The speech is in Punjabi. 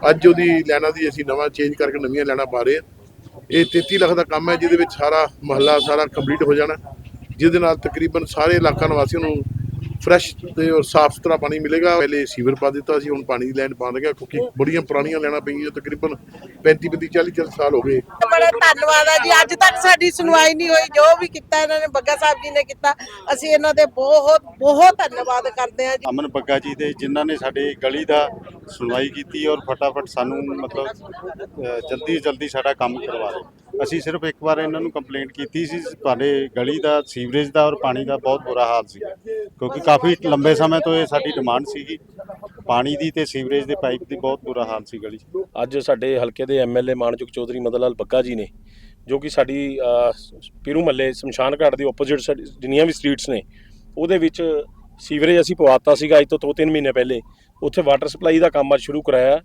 ਅੱਜ ਉਹਦੀ ਲੈਣਾ ਦੀ ਅਸੀਂ ਨਵਾਂ ਚੇਂਜ ਕਰਕੇ ਨਵੀਆਂ ਲੈਣਾ ਪਾ ਰਹੇ ਹਾਂ। ਇਹ 33 ਲੱਖ ਦਾ ਕੰਮ ਹੈ, ਜਿਹਦੇ ਵਿੱਚ ਸਾਰਾ ਮਹੱਲਾ ਸਾਰਾ ਕੰਪਲੀਟ ਹੋ ਜਾਣਾ। ਜਿਹਦੇ ਨਾਲ ਤਕਰੀਬਨ ਸਾਰੇ ਇਲਾਕਾ ਨਿਵਾਸੀਆਂ ਨੂੰ ਫਰੈਸ਼ ਤੇ ਔਰ ਸਾਫ਼ ਸੁਥਰਾ ਪਾਣੀ ਮਿਲੇਗਾ। ਪਹਿਲੇ ਸੀਵਰ ਪਾ ਦਿੱਤਾ ਸੀ ਹੁਣ ਪਾਣੀ ਦੀ ਲਾਈਨ ਪਾ ਲਗਾ ਕਿਉਂਕਿ ਬੜੀਆਂ ਪੁਰਾਣੀਆਂ ਲੈਣਾ ਪਈਆਂ ਤਕਰੀਬਨ 35 35 40 40 ਸਾਲ ਹੋ ਗਏ। ਬੜਾ ਧੰਨਵਾਦ ਆ ਜੀ। ਅੱਜ ਤੱਕ ਸਾਡੀ ਸੁਣਵਾਈ ਨਹੀਂ ਹੋਈ। ਜੋ ਵੀ ਕੀਤਾ ਇਹਨਾਂ ਨੇ ਬੱਗਾ ਸਾਹਿਬ ਜੀ ਨੇ ਕੀਤਾ। ਅਸੀਂ ਇਹਨਾਂ ਦੇ ਬਹੁਤ ਬਹੁਤ ਧੰਨਵਾਦ ਕਰਦੇ ਹਾਂ ਜੀ। ਅਮਨ ਬੱਗਾ ਜੀ ਦੇ ਜਿਨ੍ਹਾਂ ਨੇ ਸਾਡੇ ਗਲੀ ਦਾ ਸੁਣਵਾਈ ਕੀਤੀ ਔਰ ਫਟਾਫਟ ਸਾਨੂੰ ਮਤਲਬ ਜਲਦੀ ਜਲਦੀ ਸਾਡਾ ਕੰਮ ਕਰਵਾ ਰਹੇ ਅਸੀਂ ਸਿਰਫ ਇੱਕ ਵਾਰ ਇਹਨਾਂ ਨੂੰ ਕੰਪਲੇਂਟ ਕੀਤੀ ਸੀ, ਤੁਹਾਡੇ ਗਲੀ ਦਾ ਸੀਵਰੇਜ ਦਾ ਔਰ ਪਾਣੀ ਦਾ ਬਹੁਤ ਬੁਰਾ ਹਾਲ ਸੀ ਕਿਉਂਕਿ ਕਾਫੀ ਲੰਬੇ ਸਮੇਂ ਤੋਂ ਇਹ ਸਾਡੀ ਡਿਮਾਂਡ ਸੀਗੀ। ਪਾਣੀ ਦੀ ਤੇ ਸੀਵਰੇਜ ਦੇ ਪਾਈਪ ਦੀ ਬਹੁਤ ਬੁਰਾ ਹਾਲ ਸੀ ਗਲੀ 'ਚ। ਅੱਜ ਸਾਡੇ ਹਲਕੇ ਦੇ ਐਮਐਲਏ ਮਾਨਜੁਕ ਚੌਧਰੀ ਮਦਨ ਲਾਲ ਬੱਗਾ ਜੀ ਨੇ, ਜੋ ਕਿ ਸਾਡੀ ਪੀਰੂ ਮੱਲੇ, ਸ਼ਮਸ਼ਾਨ ਘਾਟ ਦੇ ਆਪੋਜ਼ਿਟ ਜਿੰਨੀਆਂ ਵੀ ਸਟਰੀਟਸ ਨੇ, ਉਹਦੇ ਵਿੱਚ ਸੀਵਰੇਜ ਅਸੀਂ ਪਵਾਤਾ ਸੀਗਾ ਅੱਜ ਤੋਂ 2-3 ਮਹੀਨੇ ਪਹਿਲੇ। ਉੱਥੇ ਵਾਟਰ ਸਪਲਾਈ ਦਾ ਕੰਮ ਅੱਜ ਸ਼ੁਰੂ ਕਰਾਇਆ।